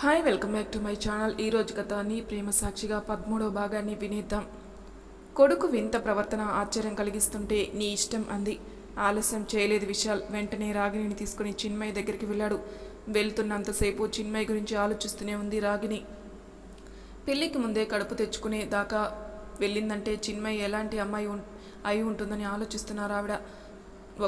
Hi welcome back to my channel. ఈరోజు కథ నీ ప్రేమ సాక్షిగా పదమూడో భాగాన్ని వినేద్దాం. కొడుకు వింత ప్రవర్తన ఆశ్చర్యం కలిగిస్తుంటే నీ ఇష్టం అంది. ఆలస్యం చేయలేదు విశాల్. వెంటనే రాగిణిని తీసుకుని చిన్మయ్య దగ్గరికి వెళ్ళాడు. వెళ్తున్నంతసేపు చిన్మయ్య గురించి ఆలోచిస్తూనే ఉంది రాగిణి. పెళ్ళికి ముందే కడుపు తెచ్చుకునే దాకా వెళ్ళిందంటే చిన్మయ్య ఎలాంటి అమ్మాయి అయి ఉంటుందని ఆలోచిస్తున్నారు ఆవిడ.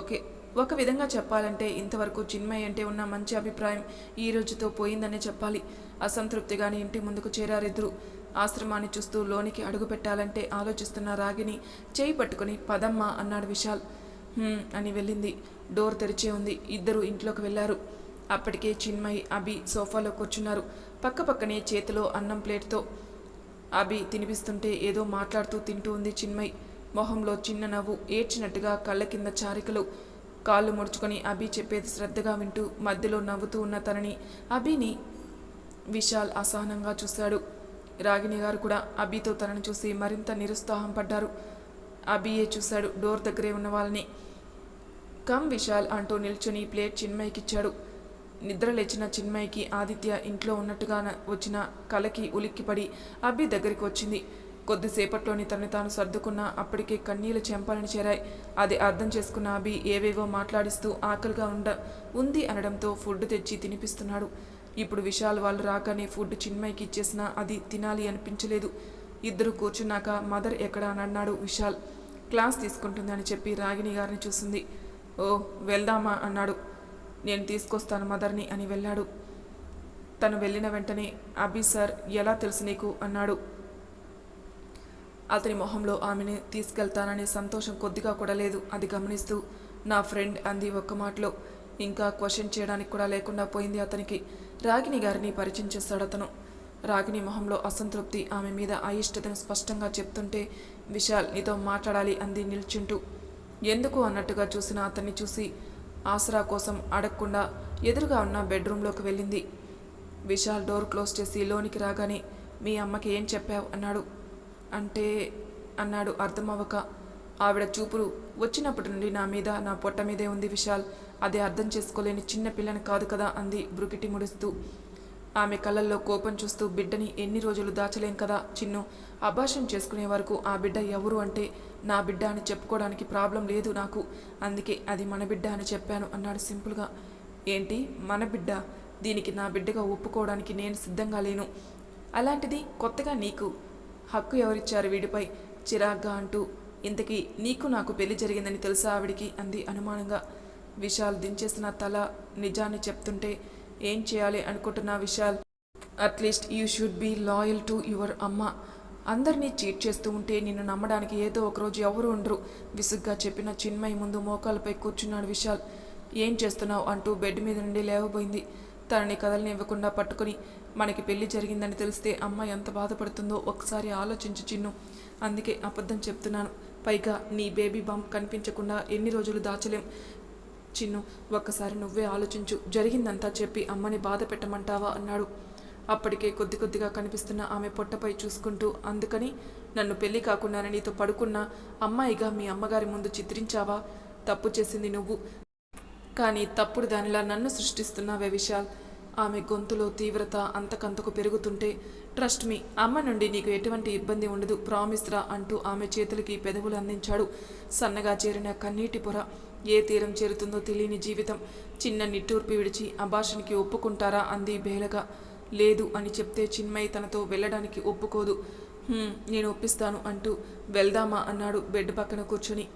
ఓకే ఒక విధంగా చెప్పాలంటే ఇంతవరకు చిన్మయ్య అంటే ఉన్న మంచి అభిప్రాయం ఈ రోజుతో పోయిందనే చెప్పాలి. అసంతృప్తిగానే ఇంటి ముందుకు చేరారిద్దరు. ఆశ్రమాన్ని చూస్తూ లోనికి అడుగు పెట్టాలంటే ఆలోచిస్తున్న రాగిని చేయి పట్టుకుని పదమ్మ అన్నాడు విశాల్. అని వెళ్ళింది. డోర్ తెరిచే ఉంది. ఇద్దరు ఇంట్లోకి వెళ్ళారు. అప్పటికే చిన్మయ్ అభి సోఫాలో కూర్చున్నారు. పక్క పక్కనే చేతిలో అన్నం ప్లేట్తో. అభి తినిపిస్తుంటే ఏదో మాట్లాడుతూ తింటూ ఉంది చిన్మయ్. మొహంలో చిన్న నవ్వు ఏడ్చినట్టుగా కళ్ళ కింద చారికలు. కాళ్ళు ముడుచుకొని అభి చెప్పేది శ్రద్ధగా వింటూ మధ్యలో నవ్వుతూ ఉన్న తనని అభిని విశాల్ అసహనంగా చూశాడు. రాగిణి గారు కూడా అభితో తనని చూసి మరింత నిరుత్సాహం పడ్డారు. అభియే చూశాడు డోర్ దగ్గరే ఉన్న వాళ్ళని. కమ్ విశాల్ అంటూ నిల్చుని ప్లేట్ చిన్మయ్కిచ్చాడు నిద్ర లేచిన చిన్మయ్కి ఆదిత్య ఇంట్లో ఉన్నట్టుగా వచ్చిన కలకి ఉలిక్కిపడి అబ్బి దగ్గరికి వచ్చింది. కొద్దిసేపట్లోని తనని తాను సర్దుకున్న అప్పటికే కన్నీళ్ళు చెంపాలని చేరాయి. అది అర్థం చేసుకున్న అభి ఏవేవో మాట్లాడిస్తూ ఆకలిగా ఉండ ఉంది అనడంతో ఫుడ్ తెచ్చి తినిపిస్తున్నాడు. ఇప్పుడు విశాల్ వాళ్ళు రాగానే ఫుడ్ చిన్మయ్కి ఇచ్చేసినా అది తినాలి అనిపించలేదు. ఇద్దరు కూర్చున్నాక మదర్ ఎక్కడ అని అన్నాడు విశాల్. క్లాస్ తీసుకుంటుందని చెప్పి రాగిణి గారిని చూసింది. ఓ వెళ్దామా అన్నాడు. నేను తీసుకొస్తాను మదర్ని అని వెళ్ళాడు. తను వెళ్ళిన వెంటనే అభి సార్ ఎలా తెలుసు నీకు? అన్నాడు. అతని మొహంలో ఆమెని తీసుకెళ్తాననే సంతోషం కొద్దిగా కూడా లేదు. అది గమనిస్తూ నా ఫ్రెండ్ అంది ఒక్క మాటలో. ఇంకా క్వశ్చన్ చేయడానికి కూడా లేకుండా పోయింది అతనికి. రాగిణి గారిని పరిచయం చేస్తాడు అతను. రాగిణి మొహంలో అసంతృప్తి ఆమె మీద అయిష్టతను స్పష్టంగా చెప్తుంటే విశాల్ నీతో మాట్లాడాలి అంది నిల్చుంటూ. ఎందుకు అన్నట్టుగా చూసిన అతన్ని చూసి ఆసరా కోసం అడగకుండా ఎదురుగా ఉన్న బెడ్రూమ్లోకి వెళ్ళింది. విశాల్ డోర్ క్లోజ్ చేసి లోనికి రాగానే మీ అమ్మకి ఏం చెప్పావు? అన్నాడు. అంటే అన్నాడు అర్థమవ్వక. ఆవిడ చూపులు వచ్చినప్పటి నుండి నా మీద నా పొట్ట మీదే ఉంది విశాల్. అది అర్థం చేసుకోలేని చిన్న పిల్లని కాదు కదా అంది బ్రుకిటి ముడుస్తూ. ఆమె కళ్ళల్లో కోపం చూస్తూ బిడ్డని ఎన్ని రోజులు దాచలేం కదా చిన్ను. అభాషం చేసుకునే వరకు ఆ బిడ్డ ఎవరు అంటే నా బిడ్డ అని చెప్పుకోవడానికి ప్రాబ్లం లేదు నాకు. అందుకే అది మన బిడ్డ అని చెప్పాను అన్నాడు సింపుల్గా. ఏంటి? మన బిడ్డ? దీనికి నా బిడ్డగా ఒప్పుకోవడానికి నేను సిద్ధంగా లేను. అలాంటిది కొత్తగా నీకు హక్కు ఎవరిచ్చారు వీడిపై? చిరాగ్గా అంటూ ఇంతకీ నీకు నాకు పెళ్ళి జరిగిందని తెలుసా ఆవిడికి? అంది అనుమానంగా. విశాల్ దించేసిన తల నిజాన్ని చెప్తుంటే ఏం చేయాలి అనుకుంటున్నా Vishal? At least you should be loyal to your అమ్మ. అందరినీ చీట్ చేస్తూ ఉంటే నిన్ను నమ్మడానికి ఏదో ఒకరోజు ఎవరు ఉండరు. విసుగ్గా చెప్పిన చిన్మయి ముందు మోకాలపై కూర్చున్నాడు విశాల్. ఏం చేస్తున్నావు అంటూ బెడ్ మీద నుండి లేవబోయింది. తనని కదలనివ్వకుండా పట్టుకొని మనకి పెళ్ళి జరిగిందని తెలిస్తే అమ్మ ఎంత బాధపడుతుందో ఒకసారి ఆలోచించు చిన్ను. అందుకే అబద్ధం చెప్తున్నాను. పైగా నీ బేబీ బాంబ్ కనిపించకుండా ఎన్ని రోజులు దాచలేం. చిన్ను ఒక్కసారి నువ్వే ఆలోచించు. జరిగిందంతా చెప్పి అమ్మని బాధ పెట్టమంటావా అన్నాడు. అప్పటికే కొద్ది కొద్దిగా కనిపిస్తున్న ఆమె పొట్టపై చూసుకుంటూ అందుకని నన్ను పెళ్ళి కాకుండా నీతో పడుకున్న. అమ్మాయిగా మీ అమ్మగారి ముందు చిత్రించావా? తప్పు చేసింది నువ్వు. కానీ తప్పుడు దానిలా నన్ను సృష్టిస్తున్నావే విశాల్. ఆమె గొంతులో తీవ్రత అంతకంతకు పెరుగుతుంటే ట్రస్ట్ మీ అమ్మ నుండి నీకు ఎటువంటి ఇబ్బంది ఉండదు ప్రామిస్ రా అంటూ ఆమె చేతులకి పెదవులు అందించాడు. సన్నగా చేరిన కన్నీటి పొర ఏ తీరం చేరుతుందో తెలియని జీవితం. చిన్న నిట్టూర్పి విడిచి అభాషణకి ఒప్పుకుంటారా? అంది బేలగా. లేదు అని చెప్తే చిన్మయి తనతో వెళ్ళడానికి ఒప్పుకోదు. నేను ఒప్పిస్తాను అంటూ వెళ్దామా అన్నాడు బెడ్ పక్కన కూర్చుని.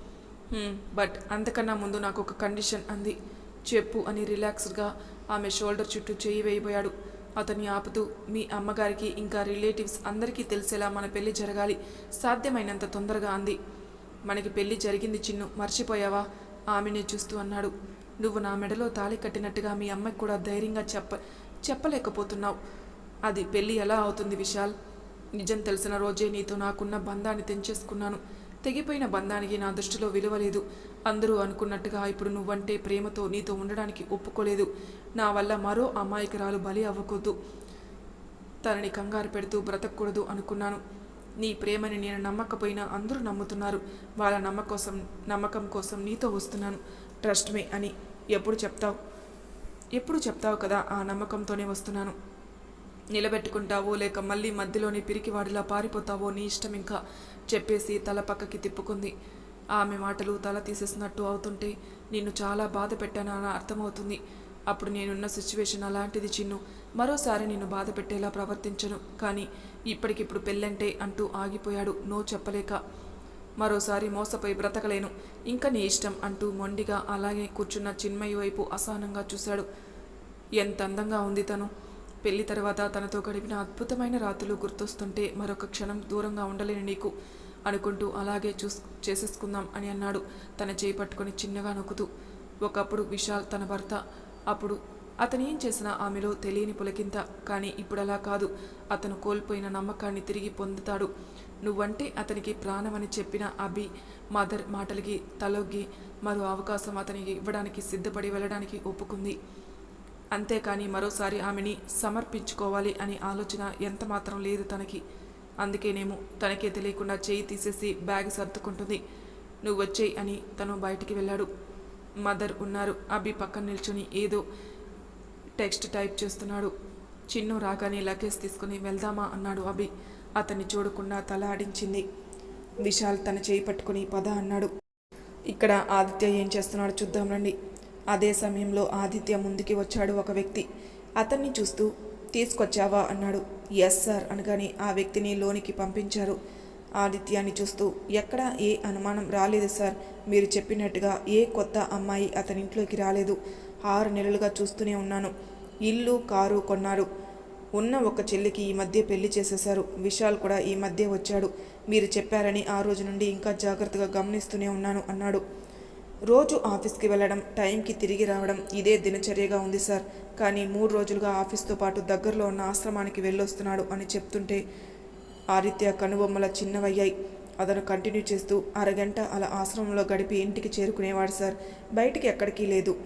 Hmm. బట్ అంతకన్నా ముందు నాకు ఒక కండిషన్ అంది. చెప్పు అని రిలాక్స్డ్గా ఆమె షోల్డర్ చుట్టూ చేయి వేయబోయాడు. అతన్ని ఆపుతూ మీ అమ్మగారికి ఇంకా రిలేటివ్స్ అందరికీ తెలిసేలా మన పెళ్ళి జరగాలి. సాధ్యమైనంత తొందరగా అంది. మనకి పెళ్ళి జరిగింది చిన్ను మర్చిపోయావా? ఆమెనే చూస్తూ అన్నాడు. నువ్వు నా మెడలో తాళి కట్టినట్టుగా మీ అమ్మకి కూడా ధైర్యంగా చెప్ప చెప్పలేకపోతున్నావు. అది పెళ్ళి ఎలా అవుతుంది విశాల్? నిజం తెలిసిన రోజే నీతో నాకున్న బంధాన్ని తెంచేసుకున్నాను. తెగిపోయిన బంధానికి నా దృష్టిలో విలువ లేదు. అందరూ అనుకున్నట్టుగా ఇప్పుడు నువ్వంటే ప్రేమతో నీతో ఉండడానికి ఒప్పుకోలేదు. నా వల్ల మరో అమాయకురాలు బలి అవ్వకూడదు. తనని కంగారు పెడుతూ బ్రతకూడదు అనుకున్నాను. నీ ప్రేమని నేను నమ్మకపోయినా అందరూ నమ్ముతున్నారు. వాళ్ళ నమ్మకోసం నమ్మకం కోసం నీతో వస్తున్నాను. ట్రస్ట్ మీ అని ఎప్పుడు చెప్తావు? ఎప్పుడు చెప్తావు కదా ఆ నమ్మకంతోనే వస్తున్నాను. నిలబెట్టుకుంటావో లేక మళ్ళీ మధ్యలోని పిరికివాడిలా పారిపోతావో నీ ఇష్టం ఇంకా చెప్పేసి తల పక్కకి తిప్పుకుంది. ఆమె మాటలు తల తీసేసినట్టు అవుతుంటే నిన్ను చాలా బాధ పెట్టానని అర్థమవుతుంది. అప్పుడు నేనున్న సిచ్యువేషన్ అలాంటిది చిన్ను. మరోసారి నిన్ను బాధ పెట్టేలా ప్రవర్తించను. కానీ ఇప్పటికిప్పుడు పెళ్ళంటే అంటూ ఆగిపోయాడు. నో చెప్పలేక మరోసారి మోసపోయి బ్రతకలేను. ఇంకా నీ ఇష్టం అంటూ మొండిగా అలాగే కూర్చున్న చిన్మయి వైపు అసహనంగా చూశాడు. ఎంత అందంగా ఉంది తను. పెళ్ళి తర్వాత తనతో గడిపిన అద్భుతమైన రాత్రులు గుర్తొస్తుంటే మరొక క్షణం దూరంగా ఉండలేను నీకు అనుకుంటూ అలాగే చూస్ చేసేసుకుందాం అని అన్నాడు. తన చేయి పట్టుకొని చిన్నగా నొక్కుతూ. ఒకప్పుడు విశాల్ తన భర్త. అప్పుడు అతను ఏం చేసినా ఆమెలో తెలియని పులకింత. కానీ ఇప్పుడు అలా కాదు. అతను కోల్పోయిన నమ్మకాన్ని తిరిగి పొందుతాడు. నువ్వంటే అతనికి ప్రాణమని చెప్పిన అభి మదర్ మాటలకి తలొగ్గి మరో అవకాశం అతనికి ఇవ్వడానికి సిద్ధపడి వెళ్ళడానికి ఒప్పుకుంది. అంతేకాని మరోసారి ఆమెని సమర్పించుకోవాలి అనే ఆలోచన ఎంతమాత్రం లేదు తనకి. అందుకేనేమో తనకే తెలియకుండా చేయి తీసేసి బ్యాగ్ సర్దుకుంటుంది. నువ్వు వచ్చేయి అని తను బయటికి వెళ్ళాడు. మదర్ ఉన్నారు. అభి పక్కన నిల్చుని ఏదో టెక్స్ట్ టైప్ చేస్తున్నాడు. చిన్ను రాగానే లగేజ్ తీసుకుని వెళ్దామా అన్నాడు అభి. అతన్ని చూడకుండా తల ఆడించింది. విశాల్ తన చేయి పట్టుకుని పద అన్నాడు. ఇక్కడ ఆదిత్య ఏం చేస్తున్నాడు చూద్దాం రండి. అదే సమయంలో ఆదిత్య ముందుకి వచ్చాడు ఒక వ్యక్తి. అతన్ని చూస్తూ తీసుకొచ్చావా? అన్నాడు. ఎస్ సార్ అనగానే ఆ వ్యక్తిని లోనికి పంపించారు. ఆదిత్యాన్ని చూస్తూ ఎక్కడా? ఏ అనుమానం రాలేదు సార్ మీరు చెప్పినట్టుగా ఏ కొత్త అమ్మాయి అతని ఇంట్లోకి రాలేదు. ఆరు నెలలుగా చూస్తూనే ఉన్నాను. ఇల్లు కారు కొన్నారు ఉన్న ఒక చెల్లికి ఈ మధ్య పెళ్ళి చేసేశారు. విశాల్ కూడా ఈ మధ్య వచ్చాడు. మీరు చెప్పారని ఆ రోజు నుండి ఇంకా జాగ్రత్తగా గమనిస్తూనే ఉన్నాను అన్నాడు. రోజు ఆఫీస్కి వెళ్ళడం టైంకి తిరిగి రావడం ఇదే దినచర్యగా ఉంది సార్. కానీ మూడు రోజులుగా ఆఫీస్తో పాటు దగ్గరలో ఉన్న ఆశ్రమానికి వెళ్ళొస్తున్నాడు అని చెప్తుంటే ఆదిత్య కనుబొమ్మల చిన్నవయ్యాయి. అతను కంటిన్యూ చేస్తూ అరగంట అలా ఆశ్రమంలో గడిపి ఇంటికి చేరుకునేవాడు సార్. బయటికి ఎక్కడికి లేదు.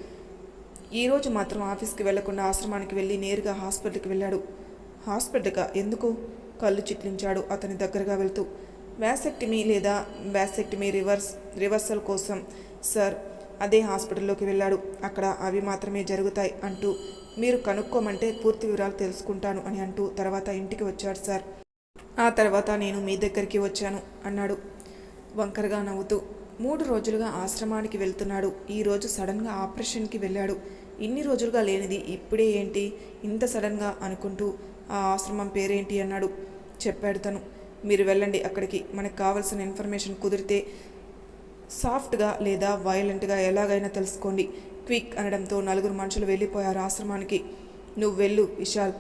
ఈరోజు మాత్రం ఆఫీస్కి వెళ్ళకుండా ఆశ్రమానికి వెళ్ళి నేరుగా హాస్పిటల్కి వెళ్ళాడు. హాస్పిటల్గా? ఎందుకు? కళ్ళు చిట్లించాడు అతని దగ్గరగా వెళ్తూ. వ్యాసెక్టమీ లేదా వ్యాసెక్టమీ రివర్స్ రివర్సల్ కోసం సార్ అదే హాస్పిటల్లోకి వెళ్ళాడు. అక్కడ అవి మాత్రమే జరుగుతాయి అంటూ మీరు కనుక్కోమంటే పూర్తి వివరాలు తెలుసుకుంటాను అని అంటూ తర్వాత ఇంటికి వచ్చాడు సార్. ఆ తర్వాత నేను మీ దగ్గరికి వచ్చాను అన్నాడు. వంకరగా నవ్వుతూ మూడు రోజులుగా ఆశ్రమానికి వెళ్తున్నాడు. ఈరోజు సడన్గా ఆపరేషన్కి వెళ్ళాడు. ఇన్ని రోజులుగా లేనిది ఇప్పుడే ఏంటి? ఇంత సడన్గా అనుకుంటూ ఆ ఆశ్రమం పేరేంటి అన్నాడు. చెప్పాడు తను. మీరు వెళ్ళండి అక్కడికి. మనకు కావాల్సిన ఇన్ఫర్మేషన్ కుదిరితే సాఫ్ట్గా లేదా వైలెంట్గా ఎలాగైనా తెలుసుకోండి. క్విక్ అనడంతో నలుగురు మనుషులు వెళ్ళిపోయారు ఆశ్రమానికి. నువ్వు వెళ్ళు విశాల్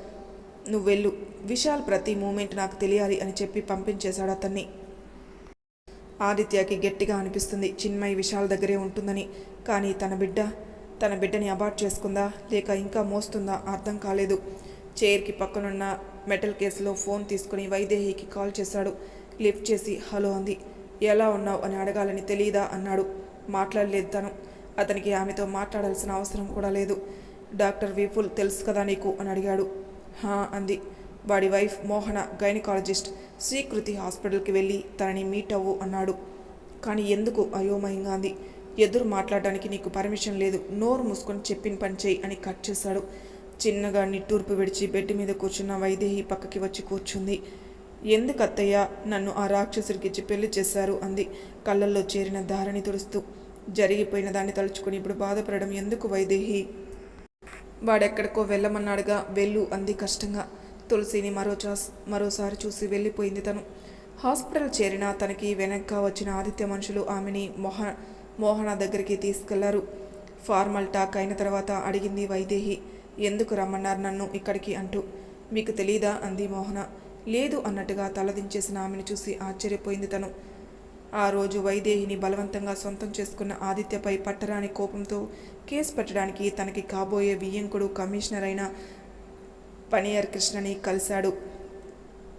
నువ్వు వెళ్ళు. విశాల్ ప్రతి మూమెంట్ నాకు తెలియాలి అని చెప్పి పంపించేశాడు అతన్ని. ఆదిత్యకి గట్టిగా అనిపిస్తుంది చిన్మయి విశాల్ దగ్గరే ఉంటుందని. కానీ తన బిడ్డ తన బిడ్డని అబార్ట్ చేసుకుందా? లేక ఇంకా మోస్తుందా? అర్థం కాలేదు. చైర్కి పక్కనున్న మెటల్ కేసులో ఫోన్ తీసుకుని వైదేహికి కాల్ చేశాడు. లిఫ్ట్ చేసి హలో అంది. ఎలా ఉన్నావు అని అడగాలని తెలియదా అన్నాడు. మాట్లాడలేదు తను. అతనికి ఆమెతో మాట్లాడాల్సిన అవసరం కూడా లేదు. డాక్టర్ విపుల్ తెలుసు కదా నీకు అని అడిగాడు. హా అంది. వాడి వైఫ్ మోహన గైనకాలజిస్ట్ శ్రీకృతి హాస్పిటల్కి వెళ్ళి తనని మీట్ అవ్వు అన్నాడు. కానీ ఎందుకు? అయోమయంగా అంది. ఎదురు మాట్లాడడానికి నీకు పర్మిషన్ లేదు. నోరు మూసుకొని చెప్పిన పని చేయి అని కట్ చేశాడు. చిన్నగా నిట్టూర్పు విడిచి బెడ్ మీద కూర్చున్న వైదేహి పక్కకి వచ్చి కూర్చుంది. ఎందుకు అత్తయ్య నన్ను ఆ రాక్షసుడికిచ్చి పెళ్ళి చేశారు అంది. కళ్ళల్లో చేరిన దారిని తుడుస్తూ జరిగిపోయిన దాన్ని తలుచుకుని ఇప్పుడు బాధపడడం ఎందుకు వైదేహి? వాడెక్కడికో వెళ్ళమన్నాడుగా వెళ్ళు అంది కష్టంగా. తులసిని మరో మరోసారి చూసి వెళ్ళిపోయింది తను. హాస్పిటల్ చేరిన తనకి వెనక్గా వచ్చిన ఆదిత్య మనుషులు ఆమెని మోహ మోహన దగ్గరికి తీసుకెళ్ళారు. ఫార్మల్ టాక్ అయిన తర్వాత అడిగింది వైదేహి ఎందుకు రమ్మన్నారు నన్ను ఇక్కడికి అంటూ? మీకు తెలీదా? అంది మోహన. లేదు అన్నట్టుగా తలదించేసిన ఆమెను చూసి ఆశ్చర్యపోయింది తను. ఆ రోజు వైదేహిని బలవంతంగా సొంతం చేసుకున్న ఆదిత్యపై పట్టరాని కోపంతో కేసు పెట్టడానికి తనకి కాబోయే వియ్యంకుడు కమిషనర్ అయిన పనియర్ కృష్ణని కలిశాడు.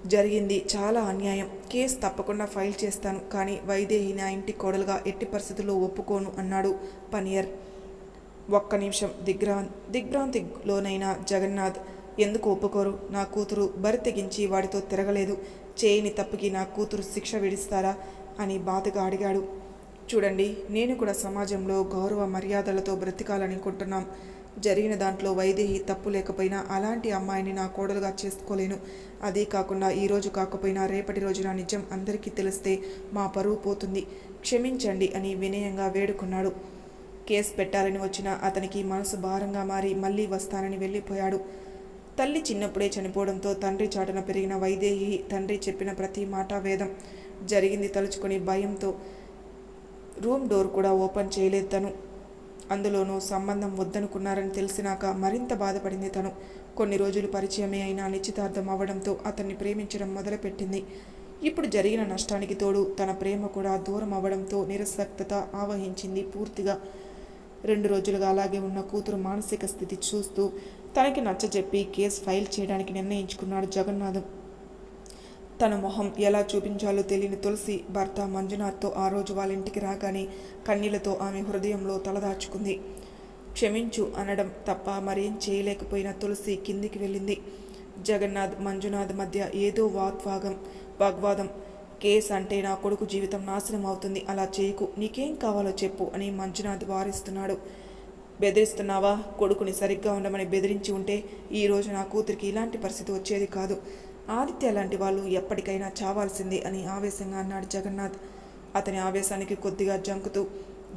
జరిగింది చాలా అన్యాయం. కేసు తప్పకుండా ఫైల్ చేస్తాను కానీ వైదేహి నా ఇంటి కోడలుగా ఎట్టి పరిస్థితుల్లో ఒప్పుకోను అన్నాడు పనియర్. ఒక్క నిమిషం. దిగ్రా దిగ్భ్రాంతిలోనైన జగన్నాథ్ ఎందుకు ఒప్పుకోరు? నా కూతురు బరి తెగించి వాడితో తిరగలేదు. చేయని తప్పుకి నా కూతురు శిక్ష విడిస్తారా అని బాధగా అడిగాడు. చూడండి నేను కూడా సమాజంలో గౌరవ మర్యాదలతో బ్రతికాలనుకుంటున్నాం. జరిగిన దాంట్లో వైదేహి తప్పు లేకపోయినా అలాంటి అమ్మాయిని నా కోడలుగా చేసుకోలేను. అదే కాకుండా ఈరోజు కాకపోయినా రేపటి రోజున నిజం అందరికీ తెలిస్తే మా పరువు పోతుంది. క్షమించండి అని వినయంగా వేడుకున్నాడు. కేసు పెట్టాలని వచ్చిన అతనికి మనసు భారంగా మారి మళ్ళీ వస్తానని వెళ్ళిపోయాడు. తల్లి చిన్నప్పుడే చనిపోవడంతో తండ్రి చాటన పెరిగిన వైదేహి తండ్రి చెప్పిన ప్రతి మాట వేదం. జరిగింది తలుచుకుని భయంతో రూమ్ డోర్ కూడా ఓపెన్ చేయలేదు తను. అందులోనూ సంబంధం వద్దనుకున్నారని తెలిసినాక మరింత బాధపడింది తను. కొన్ని రోజులు పరిచయమే అయినా నిశ్చితార్థం అవ్వడంతో అతన్ని ప్రేమించడం మొదలుపెట్టింది. ఇప్పుడు జరిగిన నష్టానికి తోడు తన ప్రేమ కూడా దూరం అవ్వడంతో నిరసక్తత ఆవహించింది పూర్తిగా. రెండు రోజులుగా అలాగే ఉన్న కూతురు మానసిక స్థితి చూస్తూ తనకి నచ్చజెప్పి కేసు ఫైల్ చేయడానికి నిర్ణయించుకున్నాడు జగన్నాథం. తన మొహం ఎలా చూపించాలో తెలియని తులసి భర్త మంజునాథ్తో ఆ రోజు వాళ్ళ ఇంటికి రాగానే కన్నీళ్ళతో ఆమె హృదయంలో తలదాచుకుంది. క్షమించు అనడం తప్ప మరేం చేయలేకపోయిన తులసి కిందికి వెళ్ళింది. జగన్నాథ్ మంజునాథ్ మధ్య ఏదో వాగ్వాగం వాగ్వాదం కేస్ అంటే నా కొడుకు జీవితం నాశనం అవుతుంది. అలా చేయకు. నీకేం కావాలో చెప్పు అని మంజునాథ్ వారిస్తున్నాడు. బెదిరిస్తున్నావా? కొడుకుని సరిగ్గా ఉండమని బెదిరించి ఉంటే ఈ రోజు నా కూతురికి ఇలాంటి పరిస్థితి వచ్చేది కాదు. ఆదిత్య లాంటి వాళ్ళు ఎప్పటికైనా చావాల్సిందే అని ఆవేశంగా అన్నాడు జగన్నాథ్. అతని ఆవేశానికి కొద్దిగా జంకుతూ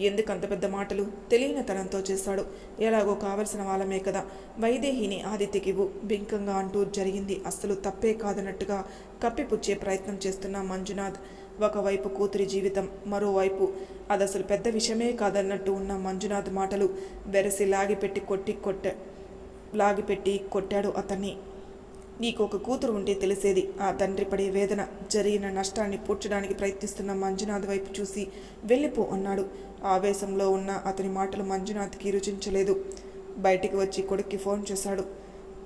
ఎందుకు అంత పెద్ద మాటలు? తెలియని తనంతో చేశాడు. ఎలాగో కావలసిన వాళ్ళమే కదా. వైదేహిని ఆదిత్యకివ్వు. బింకంగా అంటూ జరిగింది. అస్సలు తప్పే కాదన్నట్టుగా కప్పిపుచ్చే ప్రయత్నం చేస్తున్న మంజునాథ్. ఒకవైపు కూతురి జీవితం మరోవైపు అది అసలు పెద్ద విషయమే కాదన్నట్టు ఉన్న మంజునాథ్ మాటలు వెరసి లాగిపెట్టి కొట్టి కొట్ట లాగిపెట్టి కొట్టాడు అతన్ని. నీకు ఒక కూతురు ఉంటే తెలిసేది. ఆ తండ్రి పడే వేదన జరిగిన నష్టాన్ని పూడ్చడానికి ప్రయత్నిస్తున్న మంజునాథ్ వైపు చూసి వెళ్ళిపో అన్నాడు. ఆవేశంలో ఉన్న అతని మాటలు మంజునాథ్కి రుచించలేదు. బయటికి వచ్చి కొడుక్కి ఫోన్ చేశాడు.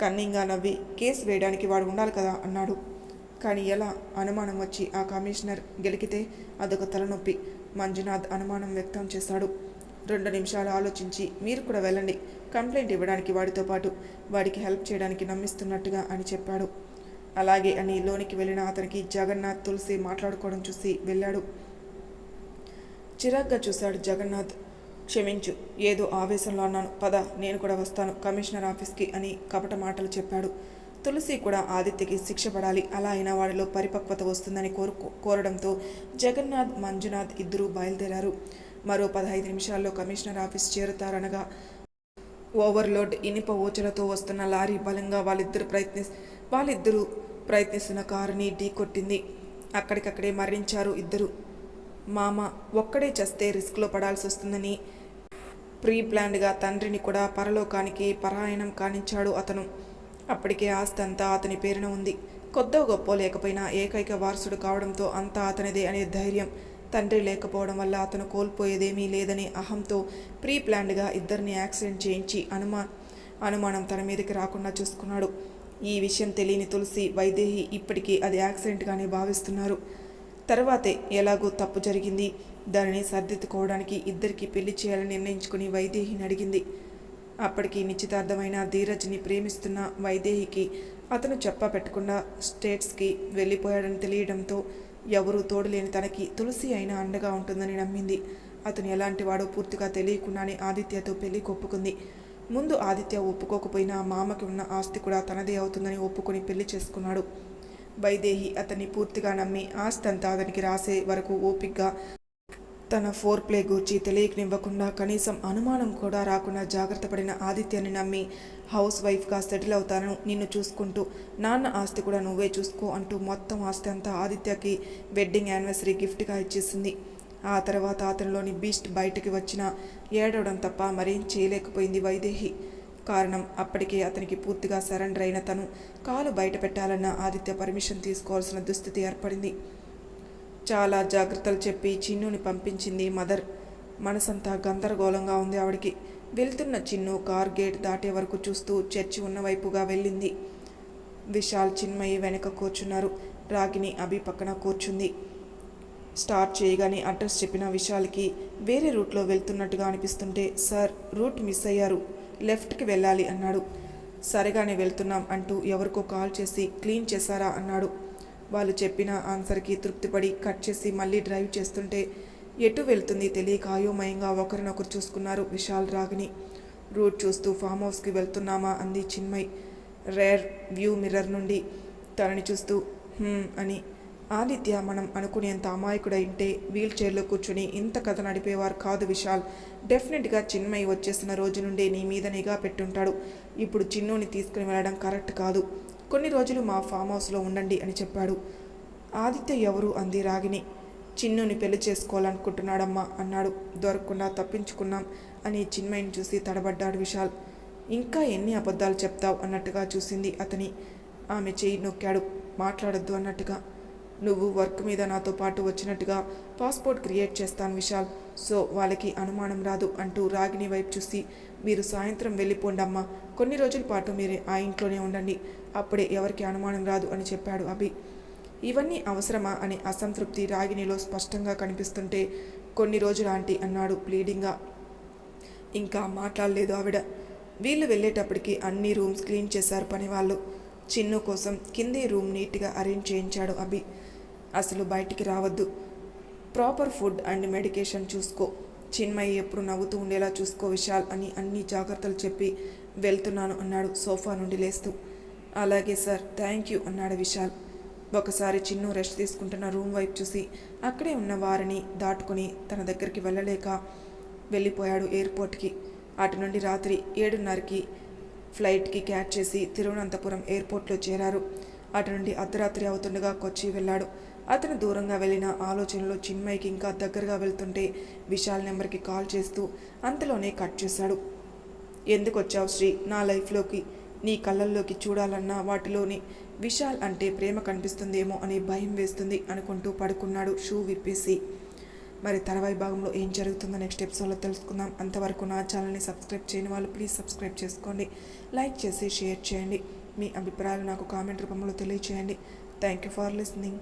కన్నింగా నవ్వి కేసు వేయడానికి వాడు ఉండాలి కదా అన్నాడు. కానీ ఎలా? అనుమానం వచ్చి ఆ కమిషనర్ గెలికితే అదొక తలనొప్పి. మంజునాథ్ అనుమానం వ్యక్తం చేశాడు. రెండు నిమిషాలు ఆలోచించి మీరు కూడా వెళ్ళండి. కంప్లైంట్ ఇవ్వడానికి వాడితో పాటు వాడికి హెల్ప్ చేయడానికి నమ్మిస్తున్నట్టుగా అని చెప్పాడు. అలాగే అని లోనికి వెళ్ళిన అతనికి జగన్నాథ్ తులసి మాట్లాడుకోవడం చూసి వెళ్ళాడు. చిరాగ్గా చూశాడు జగన్నాథ్. క్షమించు ఏదో ఆవేశంలో అన్నాను. పద నేను కూడా వస్తాను. కమిషనర్ ఆఫీస్కి అని కపట మాటలు చెప్పాడు. తులసి కూడా ఆదిత్యకి శిక్ష పడాలి. అలా అయినా వాడిలో పరిపక్వత వస్తుందని కోరు కోరడంతో జగన్నాథ్ మంజునాథ్ ఇద్దరూ బయలుదేరారు. మరో పదహైదు నిమిషాల్లో కమిషనర్ ఆఫీస్ చేరుతారనగా ఓవర్లోడ్ ఇనుప ఊచలతో వస్తున్న లారీ బలంగా వాళ్ళిద్దరు ప్రయత్ని వాళ్ళిద్దరూ ప్రయత్నిస్తున్న కారుని ఢీకొట్టింది అక్కడికక్కడే మరణించారు ఇద్దరు. మామ ఒక్కడే చస్తే రిస్క్లో పడాల్సి వస్తుందని ప్రీ ప్లాన్డ్గా తండ్రిని కూడా పరలోకానికి పరాయణం కానించాడు అతను. అప్పటికే ఆస్తి అంతా అతని పేరున ఉంది. కొద్దో గొప్ప లేకపోయినా ఏకైక వారసుడు కావడంతో అంతా అతనిదే అనే ధైర్యం తండ్రి లేకపోవడం వల్ల అతను కోల్పోయేదేమీ లేదనే అహంతో ప్రీ ప్లాన్డ్గా ఇద్దరిని యాక్సిడెంట్ చేయించి అనుమా అనుమానం తన మీదకి రాకుండా చూసుకున్నాడు. ఈ విషయం తెలియని తులసి వైదేహి ఇప్పటికీ అది యాక్సిడెంట్గానే భావిస్తున్నారు. తర్వాతే ఎలాగో తప్పు జరిగింది. దానిని సర్దిద్దుకోవడానికి ఇద్దరికి పెళ్ళి చేయాలని నిర్ణయించుకుని వైదేహిని అడిగింది. అప్పటికి నిశ్చితార్థమైన ధీరజ్ని ప్రేమిస్తున్న వైదేహికి అతను చెప్ప పెట్టకుండా స్టేట్స్కి వెళ్ళిపోయాడని తెలియడంతో ఎవరూ తోడులేని తనకి తులసి అయినా అండగా ఉంటుందని నమ్మింది. అతను ఎలాంటి వాడో పూర్తిగా తెలియకుండానే ఆదిత్యతో పెళ్ళి ఒప్పుకుంది ముందు ఆదిత్య ఒప్పుకోకపోయినా మామకి ఉన్న ఆస్తి కూడా తనదే అవుతుందని ఒప్పుకొని పెళ్ళి చేసుకున్నాడు. వైదేహి అతన్ని పూర్తిగా నమ్మి ఆస్తి అంతా అతనికి రాసే వరకు ఓపిక్గా తన ఫోర్ ప్లే గూర్చి తెలియకనివ్వకుండా కనీసం అనుమానం కూడా రాకుండా జాగ్రత్త పడిన ఆదిత్యని నమ్మి హౌస్ వైఫ్గా సెటిల్ అవుతాను నిన్ను చూసుకుంటూ నాన్న ఆస్తి కూడా నువ్వే చూసుకో అంటూ మొత్తం ఆస్తి అంతా ఆదిత్యకి వెడ్డింగ్ యానివర్సరీ గిఫ్ట్గా ఇచ్చేసింది. ఆ తర్వాత అతనిలోని బీస్ట్ బయటికి వచ్చిన ఏడవడం తప్ప మరేం చేయలేకపోయింది వైదేహి. కారణం అప్పటికే అతనికి పూర్తిగా సరెండర్ అయిన తను కాలు బయట పెట్టాలన్న ఆదిత్య పర్మిషన్ తీసుకోవాల్సిన దుస్థితి ఏర్పడింది. చాలా జాగ్రత్తలు చెప్పి చిన్నుని పంపించింది మదర్. మనసంతా గందరగోళంగా ఉంది ఆవిడికి. వెళ్తున్న చిన్ను కార్ గేట్ దాటే వరకు చూస్తూ చర్చి ఉన్న వైపుగా వెళ్ళింది. విశాల్ చిన్మయి వెనక కూర్చున్నారు. రాగిని అభి పక్కన కూర్చుంది. స్టార్ట్ చేయగానే అడ్రస్ చెప్పిన విశాల్కి వేరే రూట్లో వెళ్తున్నట్టుగా అనిపిస్తుంటే సార్ రూట్ మిస్ అయ్యారు. లెఫ్ట్కి వెళ్ళాలి అన్నాడు. సరిగానే వెళ్తున్నాం అంటూ ఎవరికో కాల్ చేసి క్లీన్ చేశారా అన్నాడు. వాళ్ళు చెప్పిన ఆన్సర్కి తృప్తిపడి కట్ చేసి మళ్ళీ డ్రైవ్ చేస్తుంటే ఎటు వెళ్తుంది తెలియక అయోమయంగా ఒకరినొకరు చూసుకున్నారు విశాల్ రాగిని రూట్ చూస్తూ ఫామ్ హౌస్కి వెళ్తున్నామా? అంది చిన్మయ్. రేర్ వ్యూ మిర్రర్ నుండి తనని చూస్తూ అని. ఆదిత్య మనం అనుకునేంత అమాయకుడైంటే వీల్ చైర్లో కూర్చుని ఇంత కథ నడిపేవారు కాదు విశాల్. డెఫినెట్గా చిన్మయి వచ్చేసిన రోజు నుండే నీ మీద నిఘా పెట్టుంటాడు. ఇప్పుడు చిన్నుని తీసుకుని వెళ్ళడం కరెక్ట్ కాదు. కొన్ని రోజులు మా ఫామ్ హౌస్లో ఉండండి అని చెప్పాడు. ఆదిత్య ఎవరు? అంది రాగిని చిన్నుని పెళ్ళి చేసుకోవాలనుకుంటున్నాడమ్మా అన్నాడు. దొరకకుండా తప్పించుకున్నాం అని చిన్మయిని చూసి తడబడ్డాడు విశాల్. ఇంకా ఎన్ని అబద్ధాలు చెప్తావు? అన్నట్టుగా చూసింది అతని. ఆమె చేయి నొక్కాడు. మాట్లాడొద్దు అన్నట్టుగా. నువ్వు వర్క్ మీద నాతో పాటు వచ్చినట్టుగా పాస్పోర్ట్ క్రియేట్ చేస్తాను విశాల్. సో వాళ్ళకి అనుమానం రాదు అంటూ రాగిని వైపు చూసి మీరు సాయంత్రం వెళ్ళిపోండమ్మా. కొన్ని రోజుల పాటు మీరు ఆ ఇంట్లోనే ఉండండి. అప్పుడే ఎవరికి అనుమానం రాదు అని చెప్పాడు అభి. ఇవన్నీ అవసరమా అనే అసంతృప్తి రాగిణిలో స్పష్టంగా కనిపిస్తుంటే కొన్ని రోజులు ఆంటీ అన్నాడు ప్లీడింగ్గా ఇంకా మాట్లాడలేదు ఆవిడ. వీళ్ళు వెళ్ళేటప్పటికి అన్ని రూమ్స్ క్లీన్ చేశారు పని వాళ్ళు చిన్ను కోసం కింది రూమ్ నీట్గా అరేంజ్ చేయించాడు అభి. అసలు బయటికి రావద్దు. ప్రాపర్ ఫుడ్ అండ్ మెడికేషన్ చూసుకో. చిన్మయి ఎప్పుడు నవ్వుతూ ఉండేలా చూసుకో విశాల్ అని అన్ని జాగ్రత్తలు చెప్పి వెళ్తున్నాను అన్నాడు సోఫా నుండి లేస్తూ. అలాగే సార్ థ్యాంక్ యూ అన్నాడు విశాల్. ఒకసారి చిన్ను రెస్ట్ తీసుకుంటున్న రూమ్ వైపు చూసి అక్కడే ఉన్న వారిని దాటుకుని తన దగ్గరికి వెళ్ళలేక వెళ్ళిపోయాడు ఎయిర్పోర్ట్కి. అటు నుండి రాత్రి ఏడున్నరకి ఫ్లైట్కి క్యాచ్ చేసి తిరువనంతపురం ఎయిర్పోర్ట్లో చేరారు. అటు నుండి అర్ధరాత్రి అవుతుండగా కొచ్చి వెళ్ళాడు. అతను దూరంగా వెళ్ళిన ఆలోచనలో చిన్మయ్కి ఇంకా దగ్గరగా వెళ్తుంటే విశాల్ నెంబర్కి కాల్ చేస్తూ అంతలోనే కట్ చేశాడు. ఎందుకు వచ్చావు శ్రీ? నా లైఫ్లోకి నీ కళ్ళల్లోకి చూడాలన్నా వాటిలోని విశాల్ అంటే ప్రేమ కనిపిస్తుందేమో అనే భయం వేస్తుంది అనుకుంటూ పడుకున్నాడు షూ విప్పేసి. మరి తర్వాయి భాగంలో ఏం జరుగుతుందో నెక్స్ట్ ఎపిసోడ్లో తెలుసుకుందాం. అంతవరకు నా ఛానల్ని సబ్స్క్రైబ్ చేయని వాళ్ళు ప్లీజ్ సబ్స్క్రైబ్ చేసుకోండి. లైక్ చేసి షేర్ చేయండి. మీ అభిప్రాయాలు నాకు కామెంట్ రూపంలో తెలియచేయండి. Thank you for listening